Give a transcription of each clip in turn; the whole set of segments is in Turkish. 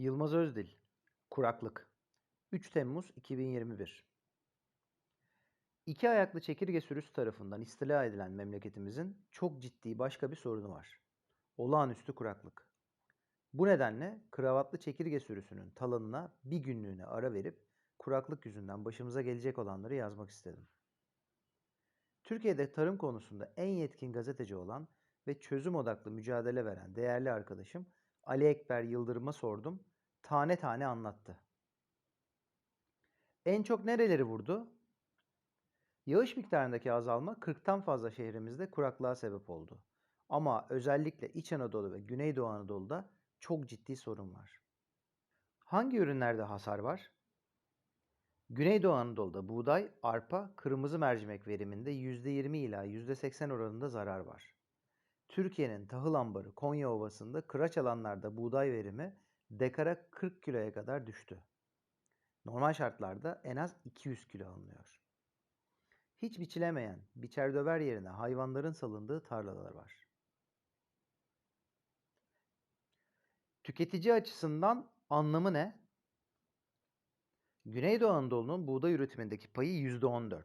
Yılmaz Özdil, Kuraklık 3 Temmuz 2021 İki ayaklı çekirge sürüsü tarafından istila edilen memleketimizin çok ciddi başka bir sorunu var. Olağanüstü kuraklık. Bu nedenle kravatlı çekirge sürüsünün talanına bir günlüğüne ara verip kuraklık yüzünden başımıza gelecek olanları yazmak istedim. Türkiye'de tarım konusunda en yetkin gazeteci olan ve çözüm odaklı mücadele veren değerli arkadaşım Ali Ekber Yıldırım'a sordum. Tane tane anlattı. En çok nereleri vurdu? Yağış miktarındaki azalma 40'tan fazla şehrimizde kuraklığa sebep oldu. Ama özellikle İç Anadolu ve Güneydoğu Anadolu'da çok ciddi sorun var. Hangi ürünlerde hasar var? Güneydoğu Anadolu'da buğday, arpa, kırmızı mercimek veriminde %20 ila %80 oranında zarar var. Türkiye'nin tahıl ambarı Konya Ovası'nda kıraç alanlarda buğday verimi dekara 40 kiloya kadar düştü. Normal şartlarda en az 200 kilo alınıyor. Hiç biçilemeyen, biçer döver yerine hayvanların salındığı tarlalar var. Tüketici açısından anlamı ne? Güneydoğu Anadolu'nun buğday üretimindeki payı %14.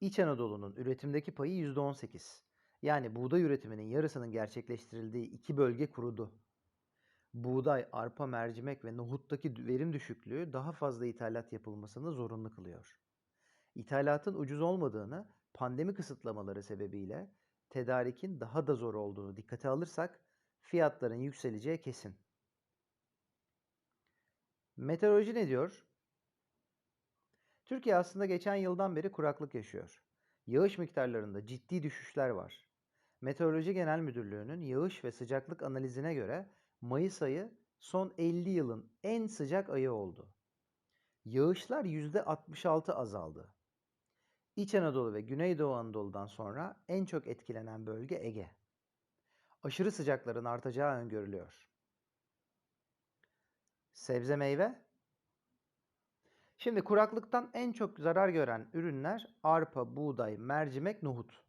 İç Anadolu'nun üretimdeki payı %18. Yani buğday üretiminin yarısının gerçekleştirildiği iki bölge kurudu. Buğday, arpa, mercimek ve nohuttaki verim düşüklüğü daha fazla ithalat yapılmasını zorunlu kılıyor. İthalatın ucuz olmadığını, pandemi kısıtlamaları sebebiyle tedarikin daha da zor olduğunu dikkate alırsak fiyatların yükseleceği kesin. Meteoroloji ne diyor? Türkiye aslında geçen yıldan beri kuraklık yaşıyor. Yağış miktarlarında ciddi düşüşler var. Meteoroloji Genel Müdürlüğü'nün yağış ve sıcaklık analizine göre Mayıs ayı son 50 yılın en sıcak ayı oldu. Yağışlar %66 azaldı. İç Anadolu ve Güneydoğu Anadolu'dan sonra en çok etkilenen bölge Ege. Aşırı sıcakların artacağı öngörülüyor. Sebze meyve? Şimdi kuraklıktan en çok zarar gören ürünler arpa, buğday, mercimek, nohut.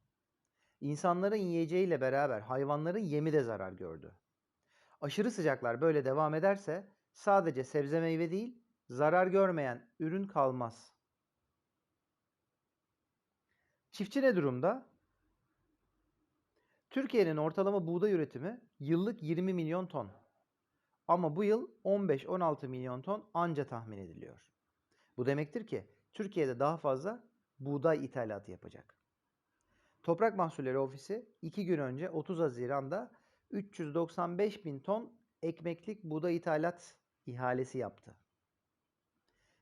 İnsanların yiyeceğiyle beraber hayvanların yemi de zarar gördü. Aşırı sıcaklar böyle devam ederse sadece sebze meyve değil, zarar görmeyen ürün kalmaz. Çiftçi ne durumda? Türkiye'nin ortalama buğday üretimi yıllık 20 milyon ton. Ama bu yıl 15-16 milyon ton anca tahmin ediliyor. Bu demektir ki Türkiye'de daha fazla buğday ithalatı yapacak. Toprak Mahsulleri Ofisi 2 gün önce 30 Haziran'da 395 bin ton ekmeklik buğday ithalat ihalesi yaptı.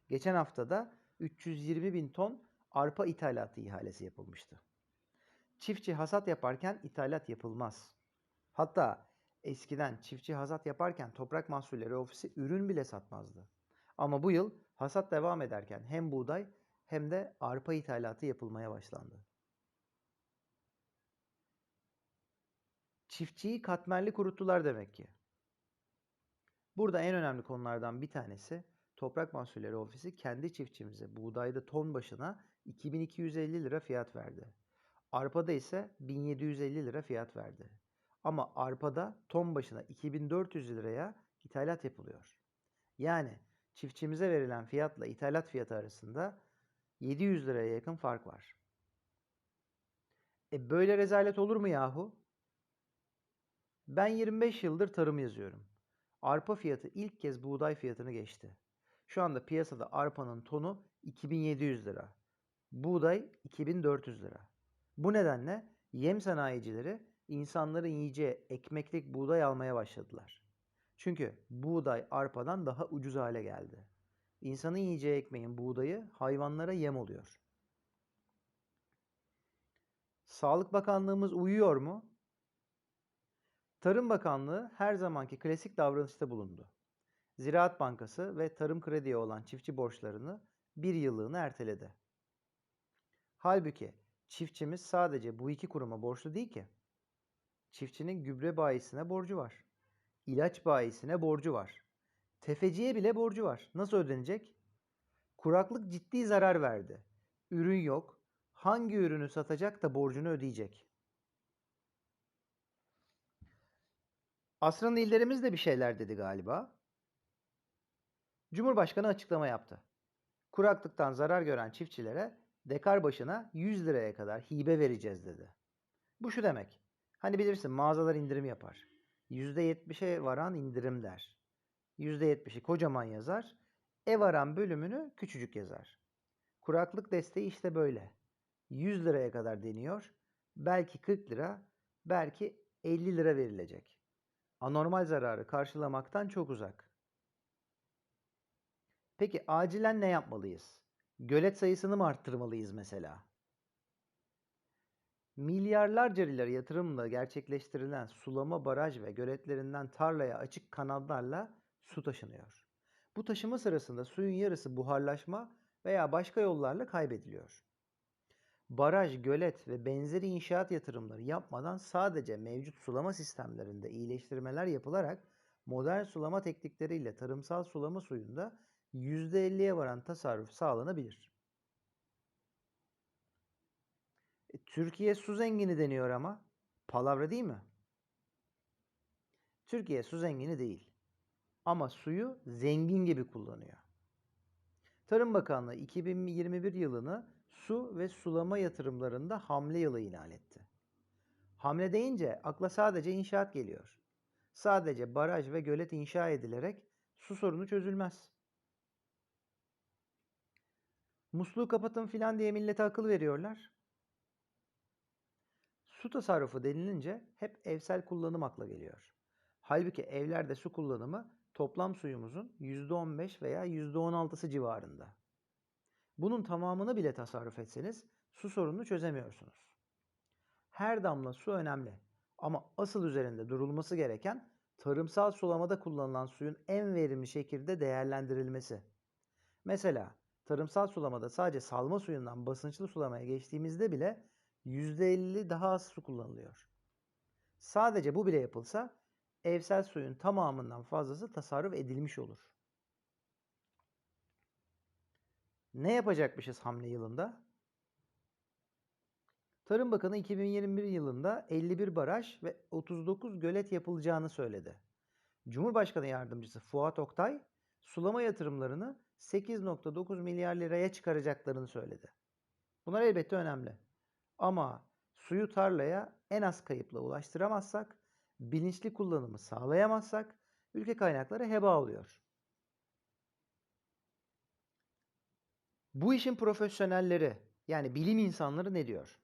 Geçen haftada 320 bin ton arpa ithalatı ihalesi yapılmıştı. Çiftçi hasat yaparken ithalat yapılmaz. Hatta eskiden çiftçi hasat yaparken Toprak Mahsulleri Ofisi ürün bile satmazdı. Ama bu yıl hasat devam ederken hem buğday hem de arpa ithalatı yapılmaya başlandı. Çiftçiyi katmerli kuruttular demek ki. Burada en önemli konulardan bir tanesi Toprak Mahsulleri Ofisi kendi çiftçimize buğdayda ton başına 2250 lira fiyat verdi. Arpada ise 1750 lira fiyat verdi. Ama arpada ton başına 2400 liraya ithalat yapılıyor. Yani çiftçimize verilen fiyatla ithalat fiyatı arasında 700 liraya yakın fark var. E böyle rezalet olur mu yahu? Ben 25 yıldır tarım yazıyorum. Arpa fiyatı ilk kez buğday fiyatını geçti. Şu anda piyasada arpanın tonu 2700 lira. Buğday 2400 lira. Bu nedenle yem sanayicileri insanların yiyeceği ekmeklik buğday almaya başladılar. Çünkü buğday arpadan daha ucuz hale geldi. İnsanın yiyeceği ekmeğin buğdayı hayvanlara yem oluyor. Sağlık Bakanlığımız uyuyor mu? Tarım Bakanlığı her zamanki klasik davranışta bulundu. Ziraat Bankası ve Tarım Kredi'ye olan çiftçi borçlarını bir yıllığını erteledi. Halbuki çiftçimiz sadece bu iki kuruma borçlu değil ki. Çiftçinin gübre bayisine borcu var. İlaç bayisine borcu var. Tefeciye bile borcu var. Nasıl ödenecek? Kuraklık ciddi zarar verdi. Ürün yok. Hangi ürünü satacak da borcunu ödeyecek? Asrın illerimiz de bir şeyler dedi galiba. Cumhurbaşkanı açıklama yaptı. Kuraklıktan zarar gören çiftçilere dekar başına 100 liraya kadar hibe vereceğiz dedi. Bu şu demek. Hani bilirsin mağazalar indirim yapar. %70'e varan indirim der. %70'i kocaman yazar. E varan bölümünü küçücük yazar. Kuraklık desteği işte böyle. 100 liraya kadar deniyor. Belki 40 lira, belki 50 lira verilecek. Anormal zararı karşılamaktan çok uzak. Peki acilen ne yapmalıyız? Gölet sayısını mı arttırmalıyız mesela? Milyarlarca lira yatırımla gerçekleştirilen sulama baraj ve göletlerinden tarlaya açık kanallarla su taşınıyor. Bu taşıma sırasında suyun yarısı buharlaşma veya başka yollarla kaybediliyor. Baraj, gölet ve benzeri inşaat yatırımları yapmadan sadece mevcut sulama sistemlerinde iyileştirmeler yapılarak modern sulama teknikleriyle tarımsal sulama suyunda %50'ye varan tasarruf sağlanabilir. E, Türkiye su zengini deniyor ama. Palavra değil mi? Türkiye su zengini değil. Ama suyu zengin gibi kullanıyor. Tarım Bakanlığı 2021 yılını su ve sulama yatırımlarında hamle yılı ilan etti. Hamle deyince akla sadece inşaat geliyor. Sadece baraj ve gölet inşa edilerek su sorunu çözülmez. Musluğu kapatın filan diye millete akıl veriyorlar. Su tasarrufu denilince hep evsel kullanım akla geliyor. Halbuki evlerde su kullanımı toplam suyumuzun %15 veya %16'sı civarında. Bunun tamamını bile tasarruf etseniz su sorununu çözemiyorsunuz. Her damla su önemli ama asıl üzerinde durulması gereken tarımsal sulamada kullanılan suyun en verimli şekilde değerlendirilmesi. Mesela tarımsal sulamada sadece salma suyundan basınçlı sulamaya geçtiğimizde bile %50 daha az su kullanılıyor. Sadece bu bile yapılsa evsel suyun tamamından fazlası tasarruf edilmiş olur. Ne yapacakmışız hamle yılında? Tarım Bakanı 2021 yılında 51 baraj ve 39 gölet yapılacağını söyledi. Cumhurbaşkanı Yardımcısı Fuat Oktay, sulama yatırımlarını 8.9 milyar liraya çıkaracaklarını söyledi. Bunlar elbette önemli. Ama suyu tarlaya en az kayıpla ulaştıramazsak, bilinçli kullanımı sağlayamazsak ülke kaynakları heba oluyor. Bu işin profesyonelleri yani bilim insanları ne diyor?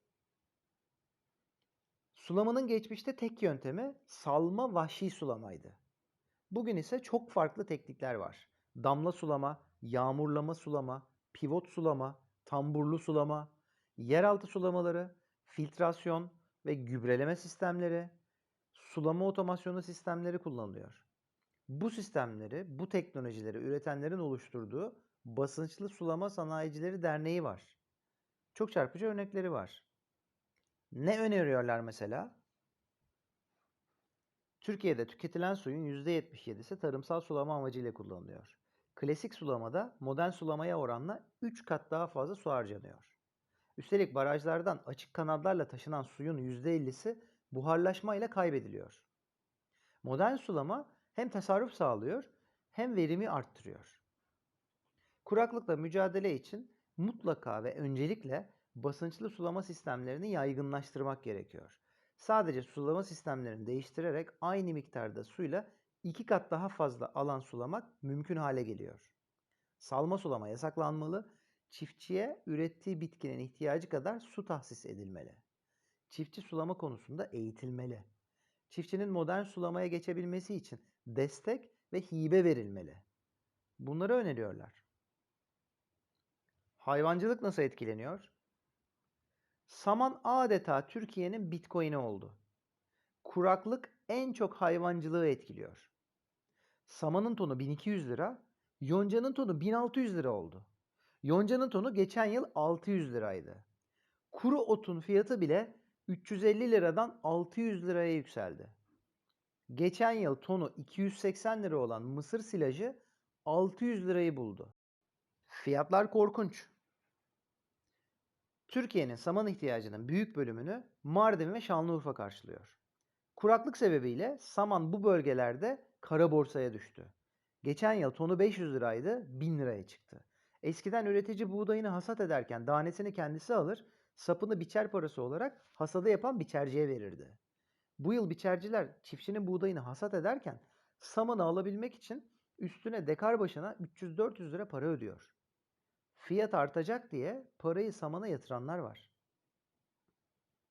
Sulamanın geçmişte tek yöntemi salma vahşi sulamaydı. Bugün ise çok farklı teknikler var. Damla sulama, yağmurlama sulama, pivot sulama, tamburlu sulama, yeraltı sulamaları, filtrasyon ve gübreleme sistemleri, sulama otomasyonu sistemleri kullanılıyor. Bu sistemleri, bu teknolojileri üretenlerin oluşturduğu Basınçlı Sulama Sanayicileri Derneği var. Çok çarpıcı örnekleri var. Ne öneriyorlar mesela? Türkiye'de tüketilen suyun %77'si tarımsal sulama amacıyla kullanılıyor. Klasik sulamada modern sulamaya oranla 3 kat daha fazla su harcanıyor. Üstelik barajlardan açık kanallarla taşınan suyun %50'si buharlaşma ile kaybediliyor. Modern sulama hem tasarruf sağlıyor hem verimi arttırıyor. Kuraklıkla mücadele için mutlaka ve öncelikle basınçlı sulama sistemlerini yaygınlaştırmak gerekiyor. Sadece sulama sistemlerini değiştirerek aynı miktarda suyla iki kat daha fazla alan sulamak mümkün hale geliyor. Salma sulama yasaklanmalı, çiftçiye ürettiği bitkinin ihtiyacı kadar su tahsis edilmeli. Çiftçi sulama konusunda eğitilmeli. Çiftçinin modern sulamaya geçebilmesi için destek ve hibe verilmeli. Bunları öneriyorlar. Hayvancılık nasıl etkileniyor? Saman adeta Türkiye'nin bitcoin'i oldu. Kuraklık en çok hayvancılığı etkiliyor. Samanın tonu 1200 lira, yoncanın tonu 1600 lira oldu. Yoncanın tonu geçen yıl 600 liraydı. Kuru otun fiyatı bile 350 liradan 600 liraya yükseldi. Geçen yıl tonu 280 lira olan mısır silajı 600 lirayı buldu. Fiyatlar korkunç. Türkiye'nin saman ihtiyacının büyük bölümünü Mardin ve Şanlıurfa karşılıyor. Kuraklık sebebiyle saman bu bölgelerde kara borsaya düştü. Geçen yıl tonu 500 liraydı, 1000 liraya çıktı. Eskiden üretici buğdayını hasat ederken danesini kendisi alır, sapını biçer parası olarak hasadı yapan biçerciye verirdi. Bu yıl biçerciler çiftçinin buğdayını hasat ederken samanı alabilmek için üstüne dekar başına 300-400 lira para ödüyor. Fiyat artacak diye parayı samana yatıranlar var.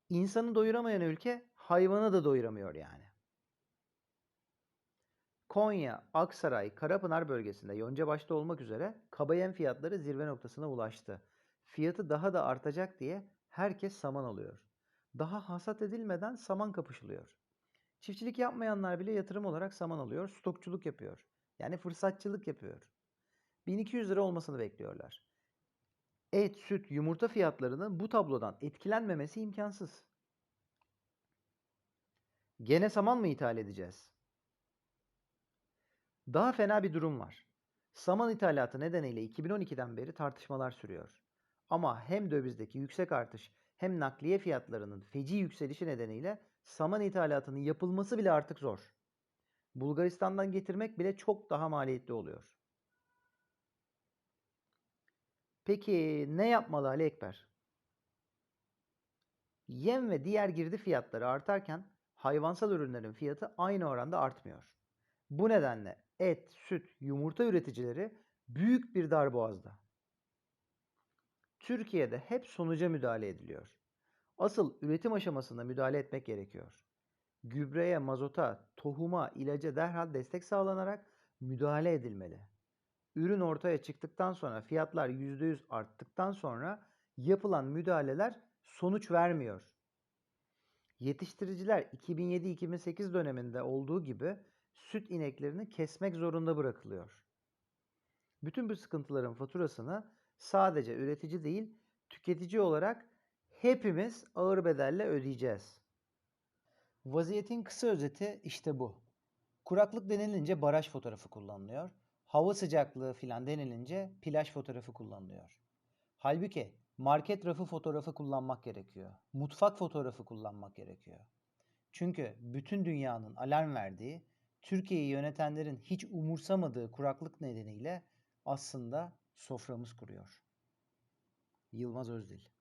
İnsanı doyuramayan ülke hayvanı da doyuramıyor yani. Konya, Aksaray, Karapınar bölgesinde yonca başta olmak üzere kabayen fiyatları zirve noktasına ulaştı. Fiyatı daha da artacak diye herkes saman alıyor. Daha hasat edilmeden saman kapışılıyor. Çiftçilik yapmayanlar bile yatırım olarak saman alıyor, stokçuluk yapıyor. Yani fırsatçılık yapıyor. 1200 lira olmasını bekliyorlar. Et, süt, yumurta fiyatlarının bu tablodan etkilenmemesi imkansız. Gene saman mı ithal edeceğiz? Daha fena bir durum var. Saman ithalatı nedeniyle 2012'den beri tartışmalar sürüyor. Ama hem dövizdeki yüksek artış hem nakliye fiyatlarının feci yükselişi nedeniyle saman ithalatının yapılması bile artık zor. Bulgaristan'dan getirmek bile çok daha maliyetli oluyor. Peki ne yapmalı Ali Ekber? Yem ve diğer girdi fiyatları artarken hayvansal ürünlerin fiyatı aynı oranda artmıyor. Bu nedenle et, süt, yumurta üreticileri büyük bir darboğazda. Türkiye'de hep sonuca müdahale ediliyor. Asıl üretim aşamasında müdahale etmek gerekiyor. Gübreye, mazota, tohuma, ilaca derhal destek sağlanarak müdahale edilmeli. Ürün ortaya çıktıktan sonra fiyatlar %100 arttıktan sonra yapılan müdahaleler sonuç vermiyor. Yetiştiriciler 2007-2008 döneminde olduğu gibi süt ineklerini kesmek zorunda bırakılıyor. Bütün bu sıkıntıların faturasını sadece üretici değil, tüketici olarak hepimiz ağır bedelle ödeyeceğiz. Vaziyetin kısa özeti işte bu. Kuraklık denilince baraj fotoğrafı kullanılıyor. Hava sıcaklığı filan denilince plaj fotoğrafı kullanılıyor. Halbuki market rafı fotoğrafı kullanmak gerekiyor. Mutfak fotoğrafı kullanmak gerekiyor. Çünkü bütün dünyanın alarm verdiği, Türkiye'yi yönetenlerin hiç umursamadığı kuraklık nedeniyle aslında soframız kuruyor. Yılmaz Özdil